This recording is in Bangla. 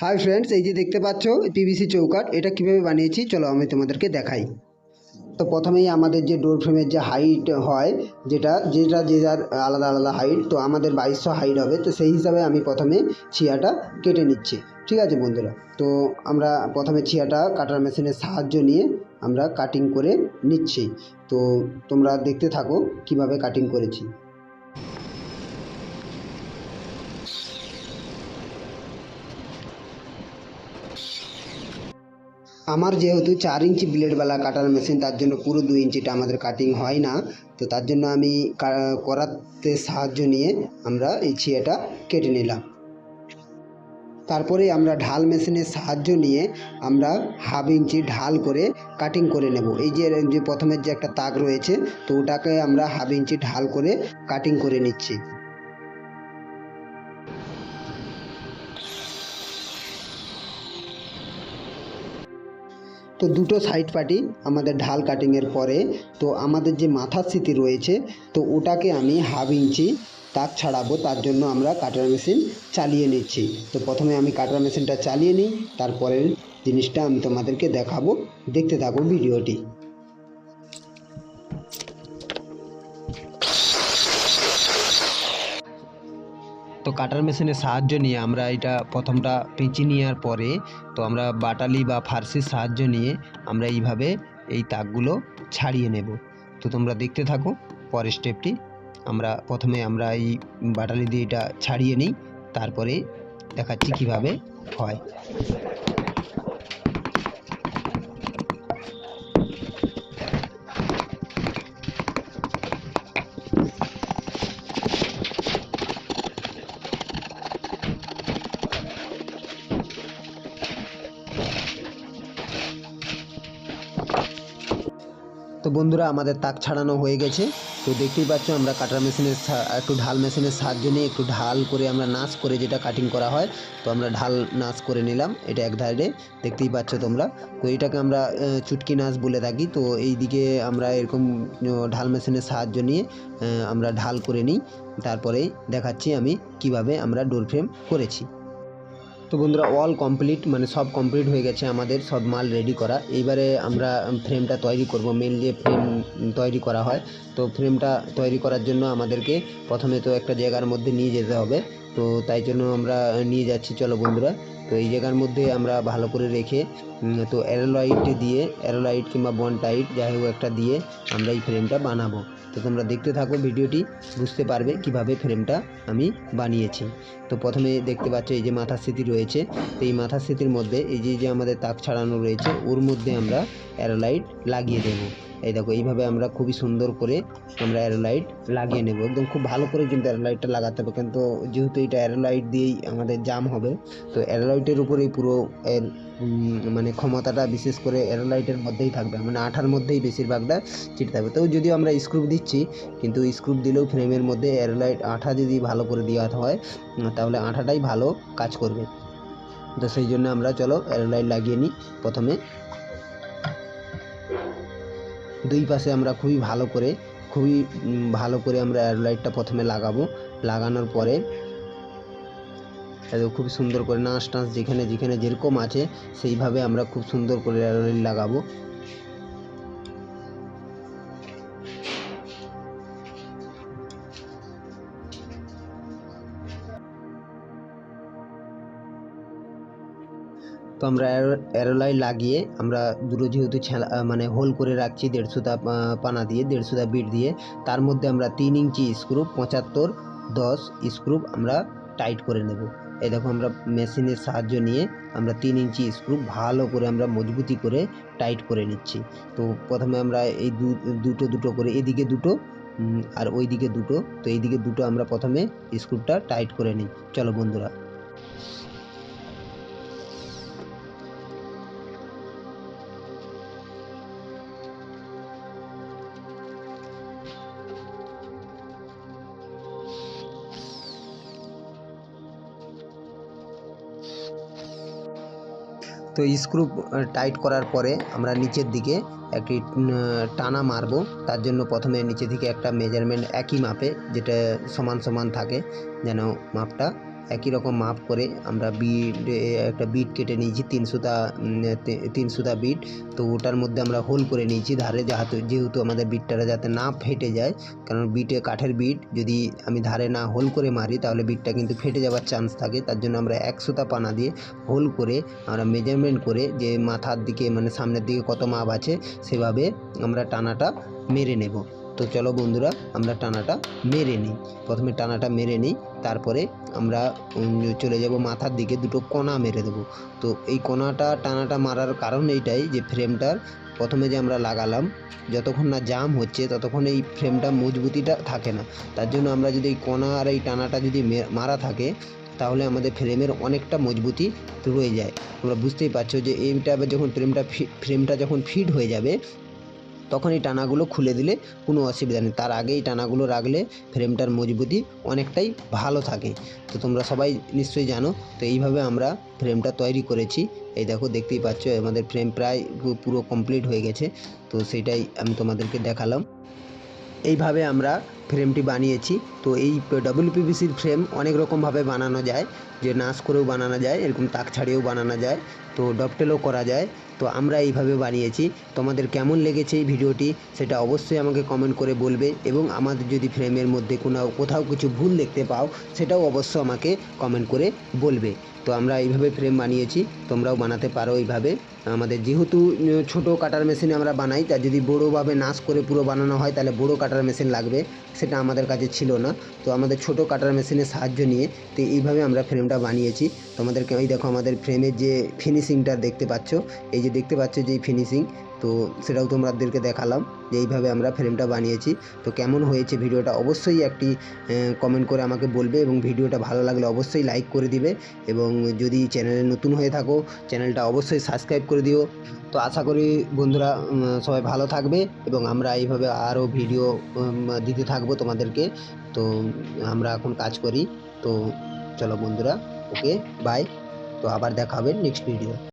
হাই ফ্রেন্ডস এই যে দেখতে পাচ্ছ পিভিসি চৌকাট এটা কীভাবে বানিয়েছি? চলো আমি তোমাদেরকে দেখাই। তো প্রথমেই আমাদের যে ডোর ফ্রেমের যে হাইট হয়, যেটা যেটা, যে যার আলাদা আলাদা হাইট তো আমাদের বাইশশো হাইট হবে, তো সেই হিসাবে আমি প্রথমে ছিয়াটা কেটে নিচ্ছি। ঠিক আছে বন্ধুরা? তো আমরা প্রথমে ছিয়াটা কাটার মেশিনের সাহায্য নিয়ে আমরা কাটিং করে নিচ্ছি। তো তোমরা দেখতে থাকো কীভাবে কাটিং করেছি। আমার যেহেতু চার ইঞ্চি ব্লেডওয়ালা কাটার মেশিন তার জন্য পুরো দু ইঞ্চিটা আমাদের কাটিং হয় না। তো তার জন্য আমি করাতে সাহায্য নিয়ে আমরা এই ছিয়াটা কেটে নিলাম। তারপরে আমরা ঢাল মেশিনের সাহায্য নিয়ে আমরা হাফ ইঞ্চি ঢাল করে কাটিং করে নেব। এই যে প্রথমের যে একটা তাক রয়েছে, তো ওটাকে আমরা হাফ ইঞ্চি ঢাল করে কাটিং করে নিচ্ছি। তো দুটো সাইড পাটি আমাদের ঢাল কাটিংয়ের পরে, তো আমাদের যে মাথার স্মৃতি রয়েছে, তো ওটাকে আমি হাফ ইঞ্চি তাক ছাড়াবো, তার জন্য আমরা কাটার মেশিন চালিয়ে নিচ্ছি। তো প্রথমে আমি কাটার মেশিনটা চালিয়ে নিই, তারপরের জিনিসটা আমি তোমাদেরকে দেখাবো। দেখতে থাকো ভিডিওটি। তো কাটার মেশিনের সাহায্য নিয়ে আমরা এটা প্রথমটা পেঁচি নেওয়ার পরে তো আমরা বাটালি বা ফার্সির সাহায্য নিয়ে আমরা এইভাবে এই তাকগুলো ছাড়িয়ে নেব। তো তোমরা দেখতে থাকো, পরের স্টেপটি। আমরা প্রথমে আমরা এই বাটালি দিয়ে এটা ছাড়িয়ে নিই, তারপরে দেখাচ্ছি কীভাবে হয়। তো বন্ধুরা, আমাদের তাক ছাড়ানো হয়ে গেছে। তো দেখতেই পাচ্ছ, আমরা কাটার মেশিনের একটু ঢাল মেশিনের সাহায্য নিয়ে একটু ঢাল করে আমরা নাচ করে যেটা কাটিং করা হয়, তো আমরা ঢাল নাচ করে নিলাম এটা এক ধারে। দেখতেই পাচ্ছ তোমরা। তো এটাকে আমরা চুটকি নাচ বলে থাকি। তো এই দিকে আমরা এরকম ঢাল মেশিনের সাহায্য নিয়ে আমরা ঢাল করে নিই। তারপরেই দেখাচ্ছি আমি কীভাবে আমরা ডোর ফ্রেম করেছি। তো বন্ধুরা অল কমপ্লিট মানে সব কমপ্লিট হয়ে গেছে আমাদের, সব মাল রেডি করা। এইবারে আমরা ফ্রেমটা তৈরি করব মেন যে ফ্রেম তৈরি করা হয়। তো ফ্রেমটা তৈরি করার জন্য আমাদেরকে প্রথমে তো একটা জায়গার মধ্যে নিয়ে যেতে হবে। তো তাই জন্য আমরা নিয়ে যাচ্ছি, চলো বন্ধুরা। তো এই জায়গার মধ্যে আমরা ভালো করে রেখে তো অ্যারোলাইট দিয়ে, অ্যারোলাইট কিংবা বন টাইট, যাই হোক একটা দিয়ে আমরা এই ফ্রেমটা বানাবো। তো তোমরা দেখতে থাকো ভিডিওটি, বুঝতে পারবে কীভাবে ফ্রেমটা আমি বানিয়েছি। তো প্রথমে দেখতে পাচ্ছ এই যে মাথার স্মৃতি রয়েছে। তো এই মাথার স্মৃতির মধ্যে এই যে যে আমাদের তাক ছাড়ানো রয়েছে, ওর মধ্যে আমরা অ্যারোলাইট লাগিয়ে দেব। এই দেখো, এইভাবে আমরা খুবই সুন্দর করে আমরা অ্যারোলাইট লাগিয়ে নেব। একদম খুব ভালো করে কিন্তু অ্যারোলাইটটা লাগাতে হবে, কিন্তু যেহেতু এটা অ্যারোলাইট দিয়েই আমাদের জাম হবে। তো অ্যারোলাইটের উপরেই পুরো, এর মানে ক্ষমতাটা বিশেষ করে অ্যারোলাইটের মধ্যেই থাকবে। মানে আঠার মধ্যেই বেশিরভাগটা চিটে থাকবে। তো যদিও আমরা স্ক্রুপ দিচ্ছি, কিন্তু স্ক্রুপ দিলেও ফ্রেমের মধ্যে অ্যারোলাইট আঠা যদি ভালো করে দেওয়া হয় তাহলে আঠাটাই ভালো কাজ করবে। তো সেই জন্য আমরা চলো অ্যারোলাইট লাগিয়ে নিই প্রথমে। দুই পাশে আমরা খুবই ভালো করে, খুবই ভালো করে আমরা অ্যারোলাইটটা প্রথমে লাগাবো। লাগানোর পরে খুব সুন্দর করে নাচ টাচ যেখানে যেখানে যেরকম আছে, সেইভাবে আমরা খুব সুন্দর করে লাগাবো। তো আমরা অ্যারোলাই লাগিয়ে আমরা দুটো যেহেতু ছেলা মানে হোল করে রাখছি দেড়শোটা পানা দিয়ে দেড়শোটা বিট দিয়ে, তার মধ্যে আমরা তিন ইঞ্চি স্ক্রু পঁচাত্তর, দশ স্ক্রু আমরা টাইট করে নেব। এই দেখো আমরা মেশিনের সাহায্য নিয়ে আমরা তিন ইঞ্চি স্ক্রু ভালো করে আমরা মজবুতি করে টাইট করে নিচ্ছি। তো প্রথমে আমরা এই দুটো দুটো করে এদিকে দুটো আর ওই দিকে দুটো। তো এইদিকে দুটো আমরা প্রথমে স্ক্রুটা টাইট করে নিই। চলো বন্ধুরা। তো স্ক্রু টাইট করার পরে আমরা নিচের দিকে একটি টানা মারব। তার জন্য প্রথমে নিচে থেকে একটা মেজারমেন্ট একই মাপে, যেটা সমান সমান থাকে, যেন মাপটা একই রকম মাপ করে আমরা বিট একটা বিট কেটে নিয়েছি, তিন সুতা তিন সুতা বিট তো ওটার মধ্যে আমরা হোল করে নিয়েছি, ধারে যাহাতে, যেহেতু আমাদের বিটটা যাতে না ফেটে যায়, কারণ বিটে কাঠের বিট যদি আমি ধারে না হোল করে মারি, তাহলে বিটটা কিন্তু ফেটে যাওয়ার চান্স থাকে। তার জন্য আমরা এক সুতা পানা দিয়ে হোল করে আমরা মেজারমেন্ট করে যে মাথার দিকে মানে সামনের দিকে কত মাপ আছে, সেভাবে আমরা টানাটা মেরে নেব। তো চলো বন্ধুরা, আমরা টানাটা মেরে নিই। প্রথমে টানাটা মেরে নিই, তারপরে আমরা চলে যাব মাথার দিকে, দুটো কণা মেরে দেবো। তো এই কণাটা, টানাটা মারার কারণ এইটাই যে ফ্রেমটার প্রথমে যে আমরা লাগালাম, যতক্ষণ না জাম হচ্ছে, ততক্ষণ এই ফ্রেমটা মজবুতিটা থাকে না। তার জন্য আমরা যদি এই কণা আর এই টানাটা যদি মারা থাকে, তাহলে আমাদের ফ্রেমের অনেকটা মজবুতি রয়ে যায়। তোমরা বুঝতেই পারছ যে এইটা যখন ফ্রেমটা ফ্রেমটা যখন ফিট হয়ে যাবে তখন এই টানাগুলো খুলে দিলে কোনো অসুবিধা নেই। তার আগেই টানাগুলো রাখলে ফ্রেমটার মজবুতি অনেকটাই ভালো থাকে। তো তোমরা সবাই নিশ্চয়ই জানো, তো এইভাবে আমরা ফ্রেমটা তৈরি করেছি। এই দেখো, দেখতেই পাচ্ছ, আমাদের ফ্রেম প্রায় পুরো কমপ্লিট হয়ে গেছে। তো সেটাই আমি তোমাদেরকে দেখালাম। এইভাবে আমরা ফ্রেমটি বানিয়েছি। তো এই ডব্লিউপিভিসির ফ্রেম অনেক রকমভাবে বানানো যায়। যে নাচ করেও বানানো যায়, এরকম তাক ছাড়িয়েও বানানো যায়। তো ডপটেলও করা যায়। তো আমরা এইভাবে বানিয়েছি। তোমাদের কেমন লেগেছে এই ভিডিওটি সেটা অবশ্যই আমাকে কমেন্ট করে বলবে এবং আমাদের যদি ফ্রেমের মধ্যে কোনো, কোথাও কিছু ভুল দেখতে পাও, সেটাও অবশ্য আমাকে কমেন্ট করে বলবে। তো আমরা এইভাবে ফ্রেম বানিয়েছি। তোমরাও বানাতে পারো এইভাবে। আমাদের যেহেতু ছোট কাটার মেশিনে আমরা বানাই, তা যদি বড়োভাবে নাচ করে পুরো বানানো হয়, তাহলে বড়ো কাটার মেশিন লাগবে। সেটা আমাদের কাছে ছিল না। তো আমাদের ছোট কাটার মেশিনের সাহায্য নিয়ে তো এইভাবে আমরা ফ্রেমটা বানিয়েছি। তোমাদেরকে এই দেখো আমাদের ফ্রেমের যে ফিনিশিংটা দেখতে পাচ্ছ, এই যে দেখতে পাচ্ছ যে ফিনিশিং তো সেটাও তোমাদেরকে দেখালাম যে এইভাবে আমরা ফ্রেমটা বানিয়েছি। তো কেমন হয়েছে ভিডিওটা অবশ্যই একটি কমেন্ট করে আমাকে বলবে এবং ভিডিওটা ভালো লাগলে অবশ্যই লাইক করে দিবে এবং যদি চ্যানেলে নতুন হয়ে থাকো চ্যানেলটা অবশ্যই সাবস্ক্রাইব করে দিও। তো আশা করি বন্ধুরা সবাই ভালো থাকবে এবং আমরা এইভাবে আরও ভিডিও দিতে থাকব তোমাদেরকে। তো আমরা এখন কাজ করি। তো চলো বন্ধুরা ওকে বাই তো আবার দেখা হবে নেক্সট ভিডিও